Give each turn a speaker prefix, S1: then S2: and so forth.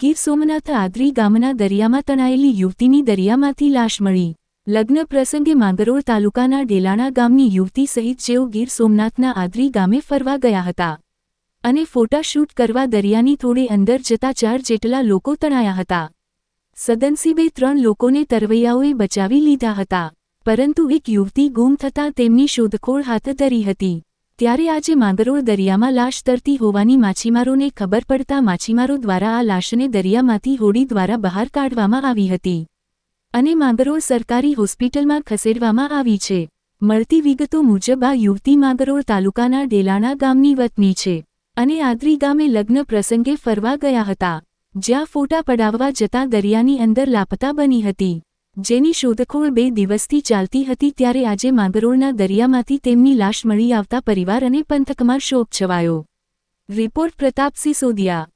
S1: ગીર સોમનાથ આદરી ગામના દરિયામાં તણાયેલી યુવતીની દરિયામાંથી લાશ મળી. લગ્ન પ્રસંગે માંગરોળ તાલુકાના ડેલાણા ગામની યુવતી સહિત જેઓ ગીર સોમનાથના આદરી ગામે ફરવા ગયા હતા અને ફોટાશૂટ કરવા દરિયાની થોડે અંદર જતા ચાર જેટલા લોકો તણાયા હતા. સદનસીબે ત્રણ લોકોને તરવૈયાઓએ બચાવી લીધા હતા, પરંતુ એક યુવતી ગુમ થતાં તેમની શોધખોળ હાથ ધરી હતી. ત્યારે આજે માંગરોળ દરિયામાં લાશ તરતી હોવાની માછીમારોને ખબર પડતા માછીમારો દ્વારા આ લાશને દરિયામાંથી હોડી દ્વારા બહાર કાઢવામાં આવી હતી. અને માંગરોળ સરકારી હોસ્પિટલમાં ખસેડવામાં આવી છે. મળતી વિગતો મુજબ આ યુવતી માંગરોળ તાલુકાના ડેલાણા ગામની વતની છે અને આદરી ગામે લગ્ન પ્રસંગે ફરવા ગયા હતા, જ્યાં ફોટા પડાવવા જતાં દરિયાની અંદર લાપતા બની હતી. જેની શોધખોળ બે દિવસથી ચાલતી હતી ત્યારે આજે માંગરોળના દરિયામાંથી તેમની લાશ મળી આવતા પરિવાર અને પંથકમાં શોક છવાયો. રિપોર્ટ પ્રતાપસિંહ સિસોદિયા